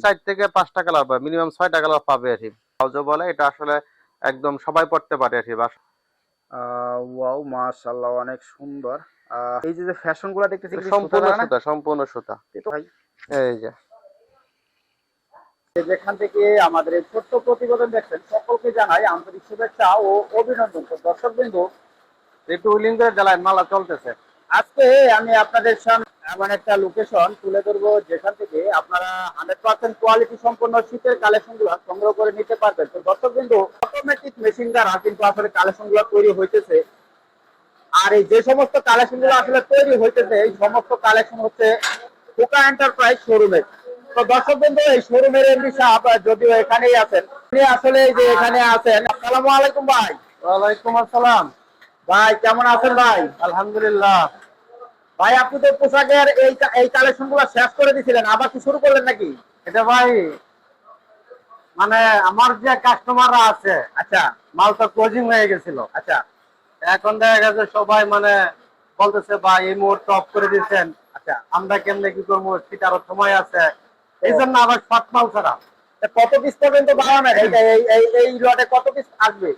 চার থেকে পাঁচটা কালার পাবে মিনিমাম ছয়টা কালার পাবে আর কি ব্লাউজও বলে এটা আসলে একদম সবাই পড়তে পারে আর বাস- ওয়াও মাশাআল্লাহ অনেক সুন্দর। এই যে ফ্যাশনগুলা দেখতেছি সম্পূর্ণ সুতা সম্পূর্ণ সুতা। এই যে। যেখান থেকে আমাদের এই ছোট্ট প্রতিবেদন দেখছেন সকলকে জানাই আন্তরিক শুভেচ্ছা ও অভিনন্দন। দর্শক বিন্দু একটু উইলিং করে জ্বালায় মালা চলতেছে। আজকে আমি আপনাদের সামনে এমন একটা লোকেশন তুলে ধরবো যেখান থেকে আপনারা হান্ড্রেড পার্সেন্ট কোয়ালিটি সম্পন্ন শীতের কালেকশনগুলো সংগ্রহ করে নিতে পারবেন। তো দর্শক বিন্দু অটোমেটিক মেশিন দ্বারা কিন্তু আসলে কালেকশনগুলো তৈরি হইতেছে। আর এই যে সমস্ত কালেকশনগুলো আসলে তৈরি হইতেছে এই সমস্ত কালেকশন হচ্ছে পোকা এন্টারপ্রাইজ শোরুমের তো দর্শক বিন্দু এই শোরুমের এমডি সাহেব যদিও এখানেই আছেন উনি আসলে এই যে এখানে আছেন। আসসালামু আলাইকুম ভাই। ওয়ালাইকুম আসসালাম। ভাই কেমন আছেন ভাই? আলহামদুলিল্লাহ। ভাই আপনি তো পোশাকের এই এই কালেকশনগুলো শেষ করে দিছিলেন। আবার কি শুরু করলেন নাকি? এটা ভাই মানে আমার যে কাস্টমাররা আছে আচ্ছা। মাল তো ক্লোজিং হয়ে গেছিল। আচ্ছা। এখন দেখা গেছে সবাই মানে বলতেছে ভাই এই মুহূর্তে অফ করে দিচ্ছেন আচ্ছা। আমরা কেমনে কি করব? শীত আরও সময় আছে। এই জন্য আবার সাত মাল ছাড়া। কত পিস পর্যন্ত এই এই এই লটে কত পিস আসবে?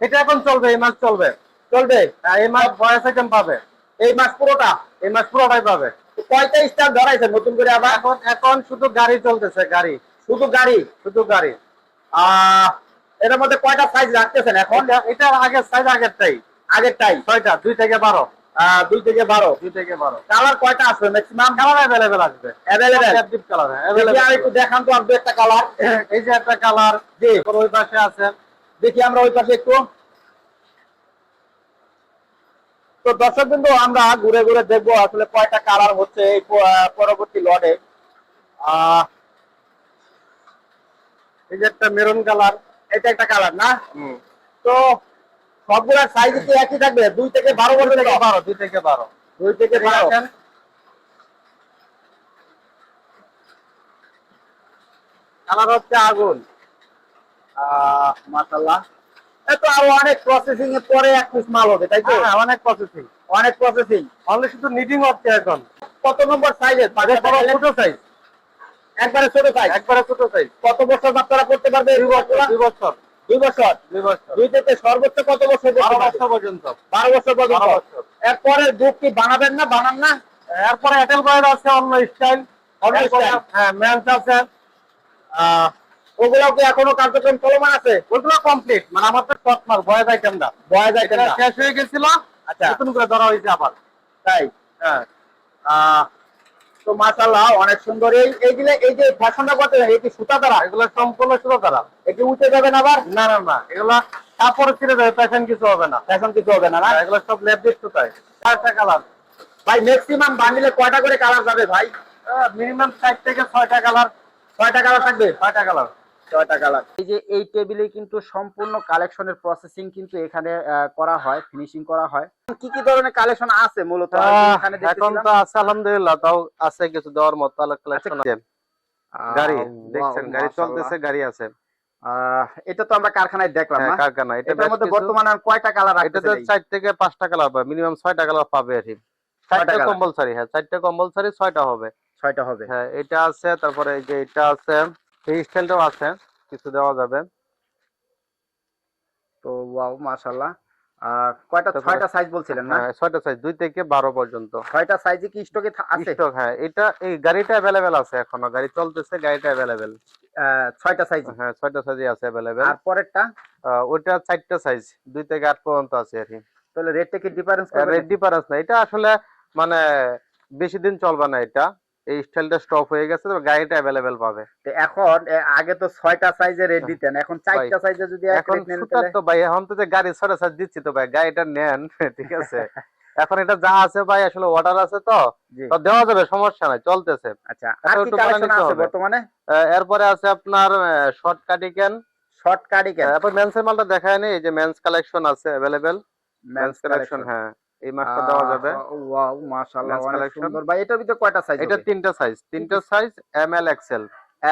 এটা এখন চলবে এই মাস চলবে। চলবে? হ্যাঁ, এই মাস বয়স আইটেম পাবে। এই মাস পুরোটা এই মাস পুরোটাই পাবে। কয়টা স্টার ধরাইছেন নতুন করে আবার। এখন এখন শুধু গাড়ি চলতেছে গাড়ি। শুধু গাড়ি শুধু গাড়ি। আহ এর মধ্যে কয়টা সাইজ রাখতেছেন এখন? এটা এটার আগের সাইজ আগেরটাই। আগেরটাই? ছয়টা দুই থেকে বারো। দুই থেকে বারো। দুই থেকে বারো। কালার কয়টা আসবে? ম্যাক্সিমাম কালার অ্যাভেলেবেল আসবে। অ্যাভেলেবেল কালার আর একটু দেখান তো আর একটা কালার এই যে একটা কালার জি। ওই পাশে আছে। দেখি আমরা ওই পাশে একটু। তো দর্শক বিন্দু আমরা ঘুরে ঘুরে দেখব আসলে কয়টা কালার হচ্ছে এই পরবর্তী লটে। এই যে একটা মেরুন কালার এটা একটা কালার না? তো সবগুলা সাইজ কি একই থাকবে? দুই থেকে বারো পর্যন্ত থেকে বারো দুই থেকে বারো। দুই থেকে বারো কালার হচ্ছে আগুন। আহ মাশাল্লাহ এ তো আরও অনেক প্রসেসিং এর পরে এক পিস মাল হবে তাই তো? হ্যাঁ, অনেক প্রসেসিং অনেক প্রসেসিং অনলি শুধু নিটিং হচ্ছে এখন। কত নম্বর সাইজের ছোট সাইজ একবারে ছোট সাইজ একবারে ছোট সাইজ কত বছর বাচ্চারা করতে পারবে দুই বছর দুই বছর। দুই বছর? দুই বছর। দুই থেকে সর্বোচ্চ কত বছর বারো বছর পর্যন্ত। বারো বছর পর্যন্ত। এরপরে গ্রুপ কি বানাবেন না বানান না? এরপরে এটেল কয়েল আছে অন্য স্টাইল অন্য হ্যাঁ ম্যান্স আছে। আহ, ওগুলাও কি এখনও কার্যক্রম চলমান আছে? ওইগুলো কমপ্লিট মানে বয়েজ আইটেমটা বয়েজ শেষ হয়ে গেছিল। আচ্ছা। নতুন করে ধরা হয়েছে আবার। তাই? হ্যাঁ। তো মাশাআল্লাহ অনেক সুন্দর। এই এইগুলো এই যে ফ্যাশনটা করতে এই কি সুতা দ্বারা এগুলো সম্পূর্ণ শুরু করা এটি উঠে যাবেন আবার? না না না। এগুলা কাপড় ছিঁড়ে যাবে ফ্যাশন কিছু হবে না। ফ্যাশন কিছু হবে না না? এগুলো সব লেপিস সুতায়। চারটা কালার ভাই ম্যাক্সিমাম বান্ডিলে কয়টা করে কালার যাবে ভাই? মিনিমাম চার থেকে ছয়টা কালার ছয়টা কালার থাকবে? ছয়টা কালার ছয়টা কালার এই যে এই টেবিলে কিন্তু সম্পূর্ণ কালেকশনের প্রসেসিং কিন্তু এখানে আহ, করা হয় ফিনিশিং করা হয়। কি কি ধরনের কালেকশন আছে মূলত? এখানে এখন তো আছে আলহামদুলিল্লাহ তাও আছে কিছু দেওয়ার মতো কালেকশন আছে। গাড়ি দেখছেন গাড়ি চলতেছে গাড়ি আছে। এটা তো আমরা কারখানায় দেখলাম হ্যাঁ, না? কারখানা এটার মধ্যে বর্তমানে আর কয়টা কালার থেকে কালার পাবে মিনিমাম ছয়টা কালার পাবে আর কি। ছয়টা কম্পালসারি হ্যাঁ চারটা কম্পালসারি ছয়টা হবে। ছয়টা হবে। হ্যাঁ এটা আছে তারপরে এই যে এটা আছে এই স্টাইলটাও আছে কিছু দেওয়া যাবে। তো ওয়াও মাশাআল্লাহ। কয়টা ছয়টা সাইজ বলছিলেন না? হ্যাঁ ছয়টা সাইজ দুই থেকে বারো পর্যন্ত। ছয়টা সাইজে কি স্টকে আছে? স্টক হ্যাঁ এটা এই গাড়িটা অ্যাভেলেবেল আছে এখনও গাড়ি চলতেছে গাড়িটা অ্যাভেলেবেল ছয়টা সাইজ হ্যাঁ ছয়টা সাইজই আছে অ্যাভেলেবেল আর পরেরটা? ওইটা চারটা সাইজ দুই থেকে আট পর্যন্ত আছে আর কি। তাহলে রেটটা কি ডিফারেন্স রেড ডিফারেন্স না এটা আসলে মানে বেশি দিন চলবে না এটা। এই স্টাইলটা স্টপ হয়ে গেছে তবে গাড়িটা অ্যাভেলেবেল পাবে। এখন আগে তো ছয়টা সাইজে রেট দিতেন এখন চারটা সাইজে যদি এখন সুতার তো ভাই এখন তো যে গাড়ি ছড়া সাইজ দিচ্ছি তো ভাই গাড়িটা নেন ঠিক আছে? এখন এটা যা আছে ভাই আসলে অর্ডার আছে তো তো দেওয়া যাবে সমস্যা নাই চলতেছে। আচ্ছা আর কি কালেকশন আছে বর্তমানে? এরপরে আছে আপনার শর্ট কাটিকেন শর্ট কার্ডিগান তারপর মেন্সের মালটা দেখায় এই যে মেন্স কালেকশন আছে মেন্স মেন্স কালেকশন হ্যাঁ। এই মাসটা দেওয়া যাবে। ওয়াও মাশাআল্লাহ অনেক সুন্দর। ভাই এটার ভিতরে কয়টা সাইজ এটা তিনটা সাইজ তিনটা size M L XL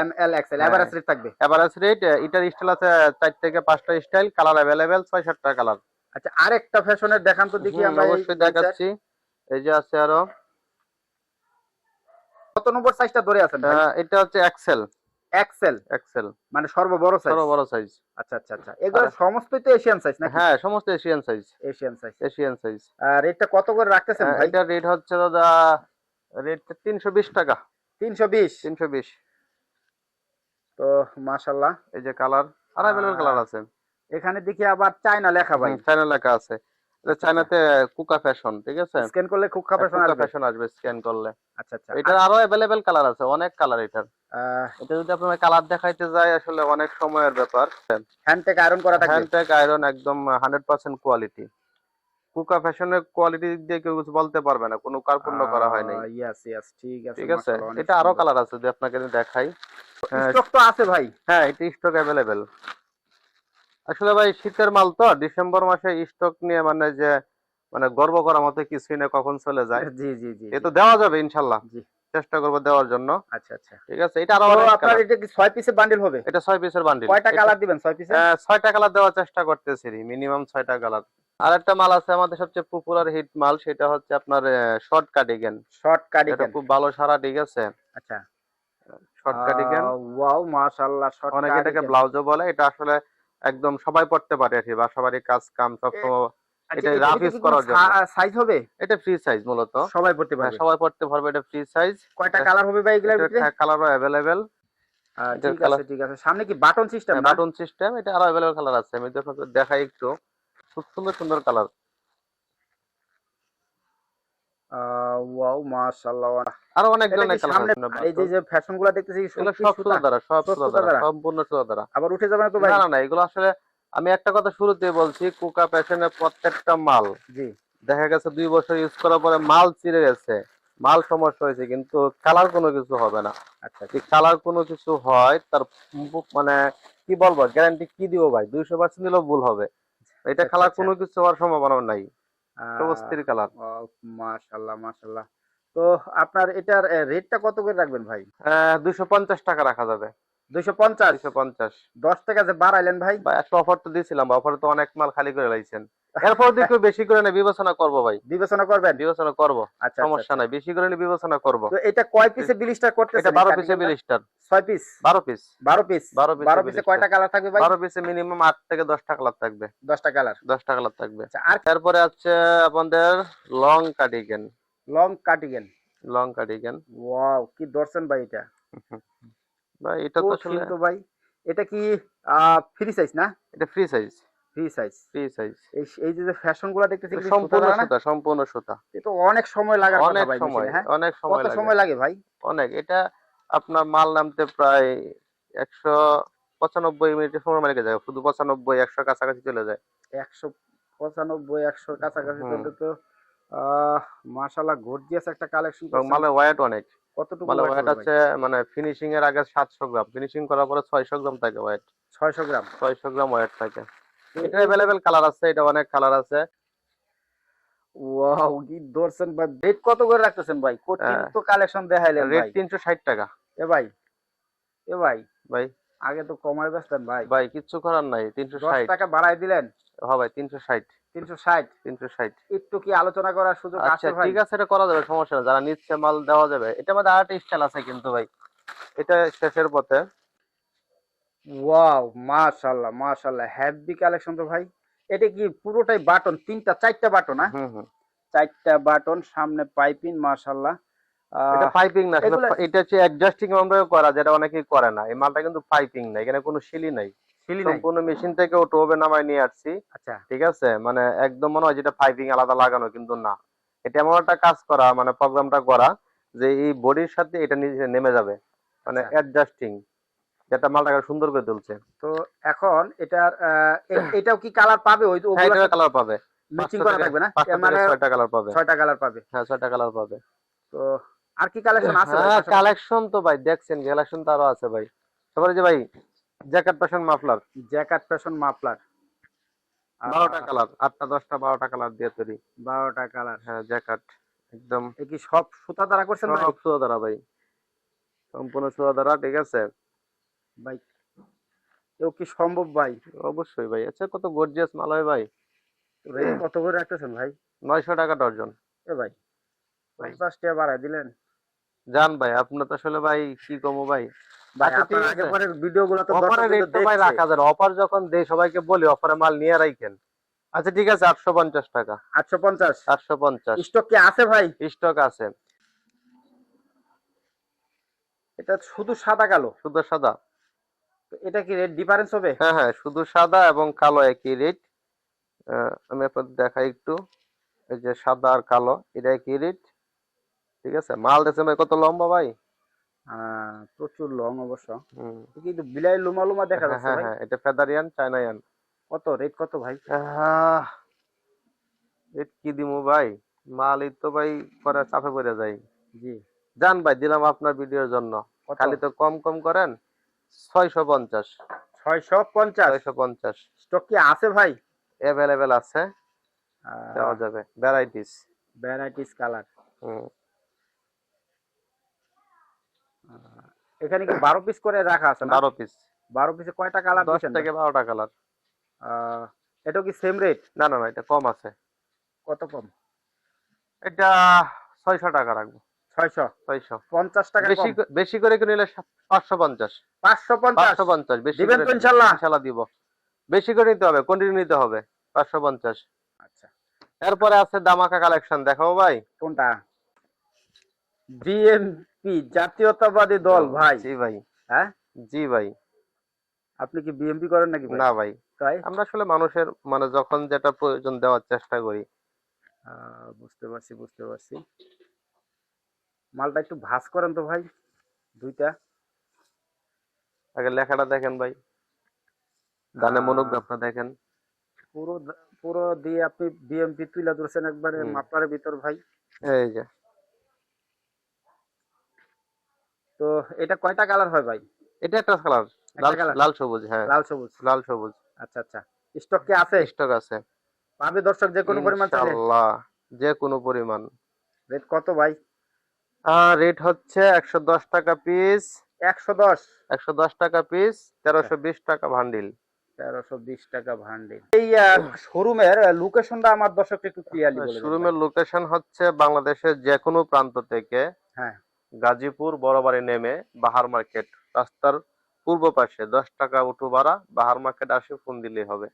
M L XL. Average rate থাকবে? এভারেজ রেট এটার স্টাইল আছে চার থেকে পাঁচটা স্টাইল কালার অ্যাভেলেবেল ছয় সাতটা কালার আচ্ছা আরেকটা ফ্যাশনের দেখান তো দেখি আমরা অবশ্যই দেখাচ্ছি। এই যে আছে আরও। কত নম্বর সাইজটা ধরে আছেন এটা হচ্ছে এক্সেল এক্সেল এক্সেল মানে সর্ববড় সাইজ বড় বড় সাইজ আচ্ছা আচ্ছা আচ্ছা। এগুলো সমস্তই তো এশিয়ান সাইজ নাকি? হ্যাঁ সমস্ত Asian size Asian size Asian size আর রেটটা কত করে রাখতেছেন ভাই? এটা রেট হচ্ছে দাদা রেট তিনশো বিশ টাকা। তিনশো বিশ? তিনশো বিশ। তো মাশাল্লাহ এই যে কালার আর অ্যাভেলেবল কালার আছে। এখানে দেখি আবার চায়না লেখা ভাই। চায়না লেখা আছে। এটা চায়নাতে কুকা ফ্যাশন ঠিক আছে? স্ক্যান করলে কুকা ফ্যাশন আসবে। স্ক্যান করলে। আচ্ছা আচ্ছা। এটার আরও অ্যাভেলেবেল কালার আছে অনেক কালার এটার। এটা যদি আপনার কালার দেখাইতে যায় আসলে অনেক সময়ের ব্যাপার। হ্যান্ড টেক আয়রন করা থাকবে? হ্যান্ডটেক আয়রন একদম হান্ড্রেড পার্সেন্ট কোয়ালিটি কুকা ফ্যাশনের কোয়ালিটি দিয়ে কেউ কিছু বলতে পারবে না কোনো কার্পণ্য করা হয় নাই। ইয়েস ইয়েস ঠিক আছে ঠিক আছে? এটা আরও কালার আছে যদি আপনাকে দেখাই। স্টক তো আছে ভাই। হ্যাঁ এটা স্টক অ্যাভেলেবেল আসলে ভাই শীতের মাল তো ডিসেম্বর মাসে স্টক নিয়ে মানে যে মানে গর্ব করার মতো কিছুই না কখন চলে যায়। জি জি জি এ তো দেওয়া যাবে ইনশাল্লাহ জি। চেষ্টা করব দেওয়ার জন্য। আচ্ছা আচ্ছা। ঠিক আছে এটা আরও আপনার এটা কি ছয় পিসের বান্ডিল হবে? এটা ছয় পিসের বান্ডিল কয়টা কালার দিবেন ছয় পিসে ছয়টা কালার দেওয়ার চেষ্টা করতেছি মিনিমাম ছয়টা কালার আর একটা মাল আছে আমাদের সবচেয়ে পপুলার হিট মাল সেটা হচ্ছে আপনার শর্ট কার্ডিগান শর্ট এটা খুব ভালো সারা ঠিক আছে? আচ্ছা। শর্ট কার্ডিগান ওয়াও মাশাআল্লাহ শর্ট অনেকে এটাকে ব্লাউজও বলে এটা আসলে একদম সবাই পড়তে পারে আর কি বা সবারই কাজ কাম সব এটা rough use করার জন্য। সাইজ হবে? এটা ফ্রি সাইজ মূলত। সবাই পড়তে হ্যাঁ, পারবে সবাই পড়তে পারবে এটা ফ্রি সাইজ কয়টা কালার হবে ভাই ভিতরে? কালারও এটার ঠিক আছে ঠিক আছে। সামনে কি বাটন সিস্টেম বাটন সিস্টেম এটা আরও অ্যাভেলেবল কালার আছে। আমি দেখাই একটু খুব সুন্দর সুন্দর কালার ওয়াও মাশাআল্লাহ। আরও অনেক ধরনের কালার এই যে যে ফ্যাশনগুলা দেখতেছি সব সুতা? সুতা। দ্বারা সব সব সুতা সুতা দ্বারা দ্বারা? সম্পূর্ণ সুতা দ্বারা। আবার উঠে যাবে না তো ভাই? না না এগুলো আসলে আমি একটা কথা শুরুতে বলছি কুকা প্যাশনের প্রত্যেকটা মাল। জি। দেখা গেছে দুই বছর ইউজ করার পরে মাল চিড়ে গেছে। মাল সমস্যা হয়েছে কিন্তু কালার কোনো কিছু হবে না। আচ্ছা। কালার কোনো কিছু হয় তার মানে কি বলব গ্যারান্টি কি দিব ভাই? দুইশো পার্সেন্ট দিলেও ভুল হবে। এটা আচ্ছা, কালার আচ্ছা। কোনো কিছু হওয়ার সম্ভাবনা নাই। আহ, সব অস্থির কালার মাশাআল্লাহ মাশাআল্লাহ। তো আপনার এটার রেটটা কত করে রাখবেন ভাই? দুইশো পঞ্চাশ টাকা রাখা যাবে। দুইশো পঞ্চাশ। দুইশো পঞ্চাশ। দশ টাকা যে বাড়াইলেন ভাই। একটা অফার তো দিয়েছিলাম অফারে তো অনেক মাল খালি করে লাইছেন। এরপর যদি বেশি করে বিবেচনা করব ভাই। বিবেচনা করবেন? বিবেচনা করব আচ্ছা সমস্যা নাই বেশি করে বিবেচনা করব। তো এটা কয় পিসে বিলিশটা করতে এটা বারো পিসে বিলিস্টার ছয় পিস বারো পিস কয়টা কালার থাকবে ভাই? বারো পিসে মিনিমাম আট থেকে দশটা কালার থাকবে। দশটা কালার দশটা কালার থাকবে। আচ্ছা আর তারপরে আছে আপনাদের long cardigan long cardigan long cardigan wow কি দর্শন ভাই এটা? বা এটা তো তো আসলে কিন্তু ভাই। এটা কি ফ্রি সাইজ না? এটা free size free size free size এই এই যে ফ্যাশনগুলা দেখতেছি সম্পূর্ণ সুতা সম্পূর্ণ সুতা। এ তো অনেক সময় লাগার কথা ভাই সময় হ্যাঁ? অনেক সময় লাগে। সময় লাগে ভাই? অনেক। এটা আপনার মাল নামতে প্রায় একশো পঁচানব্বই মিনিটের সময় লেগে যায়। শুধু পঁচানব্বই একশো কাছাকাছি চলে যায়। একশো পঁচানব্বই একশোর কাছাকাছি। চলতে তো মাশাল্লাহ গর্জিয়াস একটা কালেকশন মালের ওয়েট অনেক। কতটুকু মানে ওয়েট আছে মানে ফিনিশিং এর আগে 700 গ্রাম। ফিনিশিং করার পরে 600 গ্রাম থাকে ওয়েট 600 গ্রাম? 600 গ্রাম ওয়েট থাকে। এটা अवेलेबल কালার আছে এটা অনেক কালার আছে। ওয়াও কি দর্শন বা রেট কত করে রাখতেছেন ভাই? কত কালেকশন হ্যাঁ। দেখাইলেন ভাই। রেট 360 টাকা। এ ভাই এ ভাই। ভাই। আগে তো কমাই বেচতেন ভাই। ভাই কিছু করার নাই 360 টাকা বাড়ায় দিলেন। হ্যাঁ ভাই 360 একটু কি আলোচনা করার সুযোগ আচ্ছা আছে ভাই? ঠিক আছে এটা করা যাবে সমস্যা নেই। যারা নিচ্ছে মাল দেওয়া যাবে। এটা মধ্যে আরেকটা স্টাইল আছে কিন্তু ভাই। এটা শেষের পথে। ওয়াও মাশাআল্লাহ মাশাআল্লাহ। হ্যাভি কালেকশন তো ভাই। এটা কি পুরোটাই বাটন? তিনটা চারটা বাটন চারটা বাটন সামনে পাইপিং মাশাআল্লাহ। এটা পাইপিং না এটা হচ্ছে অ্যাডজাস্টিং আমরা করা যেটা অনেকেই করে না। এই মালটা কিন্তু পাইপিং না এখানে কোনো নাই সিলি নাই। সম্পূর্ণ মেশিন থেকে ওটো ওভে নামায় নিয়ে আসছি। আচ্ছা। ঠিক আছে? মানে একদম মনে হয় যেটা পাইপিং আলাদা লাগানো কিন্তু না। এটা এমন একটা কাজ করা মানে প্রোগ্রামটা করা যে এই বডির সাথে এটা নিচে নেমে যাবে। মানে আচ্ছা। অ্যাডজাস্টিং যেটা মালটাকে সুন্দর করে তুলছে। তো এখন এটার এটাও কি কালার পাবে? ওই হ্যাঁ এটা কালার পাবে। ম্যাচিং করা থাকবে না? এর মানে থেকে ছয়টা কালার পাবে। ছয়টা কালার পাবে। হ্যাঁ ছয়টা কালার পাবে। তো আর কি কালেকশন আছে ভাই? হ্যাঁ কালেকশন তো ভাই দেখছেন কালেকশন তো আরও আছে ভাই। তারপরে যে ভাই jacket fashion muffler. Jacket fashion muffler. বারোটা কালার আটটা দশটা বারোটা কালার দিয়ে তৈরি। বারোটা কালার। হ্যাঁ জ্যাকেট একদম। এ কি সব সুতা দ্বারা করছেন ভাই? সব সুতা দ্বারা ভাই। সম্পূর্ণ সুতা দ্বারা ঠিক আছে? ভাই এও কি সম্ভব ভাই? অবশ্যই ভাই আচ্ছা কত গর্জিয়াস মাল হয় ভাই। রেট কত করে রাখতেছেন ভাই? নয়শো টাকা ডর্জন এ ভাই পঞ্চাশ টাকা বাড়াই দিলেন। জান ভাই আপনার তো আসলে ভাই কি কমো ভাই? আচ্ছা, অফার যখন দেই সবাইকে বলি অফারে মাল নিয়ে রাখেন আচ্ছা ঠিক আছে আটশো পঞ্চাশ টাকা। আটশো পঞ্চাশ? আটশো পঞ্চাশ। স্টক কি আছে ভাই? স্টক আছে। এটা শুধু সাদা কালো? শুধু সাদা। এটা কি রেট ডিফারেন্স হবে? হ্যাঁ হ্যাঁ শুধু সাদা এবং কালো একই রেট। আমি আপনাদের দেখাই একটু। এই যে সাদা আর কালো এটা একই রেট। ঠিক আছে? মাল দেখছেন ভাই কত লম্বা ভাই? প্রচুর লং অবশ্য। কিন্তু বিলাই লুমা লুমা দেখা হ্যাঁ যাচ্ছে হ্যাঁ ভাই। হ্যাঁ এটা ফেদারিয়ান চায়নায়ান। কত? রেট কত ভাই? রেট কি দিমু ভাই? মালই তো ভাই করে চাপে পড়ে যায়। জি। জান ভাই দিলাম আপনার ভিডিওর জন্য। খালি তো কম কম করেন ছয়শো পঞ্চাশ। ছয়শো পঞ্চাশ? ছয়শো পঞ্চাশ। স্টক কি আছে ভাই? অ্যাভেলেবেল আছে। দেওয়া যাবে। ভ্যারাইটিস ভ্যারাইটিস কালার হুম। এখানে কি বারো পিস করে রাখা আছে না? বারো পিস বারো পিসে কয়টা কালার দশ থেকে বারোটা কালার এটা কি সেম রেট না না না এটা কম আছে। কত কম? এটা ছয়শো টাকা রাখব। ছয়শো? ছয়শো। পঞ্চাশ টাকা বেশি বেশি করে কিনে নিলে পাঁচশো পঞ্চাশ। পাঁচশো পাঁচশো পঞ্চাশ বেশি দিবেন তো ইনশাল্লাহ? ইনশাল্লাহ দিব। বেশি করে নিতে হবে কন্টিনিউ নিতে হবে পাঁচশো পঞ্চাশ। আচ্ছা। এরপরে আছে দামাকা কালেকশন দেখাবো ভাই। কোনটা? বিএমপি জাতীয়তাবাদী দল ভাই? জি ভাই। হ্যাঁ? জি ভাই। আপনি কি বিএমপি করেন নাকি না ভাই। তাই? আমরা আসলে মানুষের মানে যখন যেটা প্রয়োজন দেওয়ার চেষ্টা করি। বুঝতে পারছি বুঝতে পারছি। মালটা একটু ভাস করেন তো ভাই দুইটা। আগে লেখাটা দেখেন ভাই। গানে মনোগ্রাফটা দেখেন। পুরো পুরো দিয়ে আপনি বিএমপি তুলে ধরছেন একবারে হুম। মাপলার ভিতর ভাই। এই যে। তো এটা কয়টা কালার হয় ভাই? এটা একটা কালার লাল সবুজ হ্যাঁ। লাল সবুজ। লাল সবুজ। আচ্ছা আচ্ছা। স্টক কি আছে? স্টক আছে। পাবে দর্শক যে কোনো পরিমাণ ইনশাআল্লাহ যে কোনো পরিমাণ। রেট কত ভাই? আর রেট হচ্ছে একশো দশ টাকা পিস একশো দশ? একশো দশ টাকা পিস তেরোশো বিশ টাকা ভান্ডিল তেরোশো বিশ টাকা ভান্ডিল এই শোরুমের লোকেশনটা আমার দর্শক একটু ক্লিয়ারলি বলে শোরুমের লোকেশন হচ্ছে বাংলাদেশের যে কোনো প্রান্ত থেকে হ্যাঁ। গাজীপুর বড়বাড়ি নেমে বাহার মার্কেট। রাস্তার পূর্ব পাশে দশ টাকা উঠু ভাড়া, বাহার মার্কেট আসে ফোন দিলেই হবে।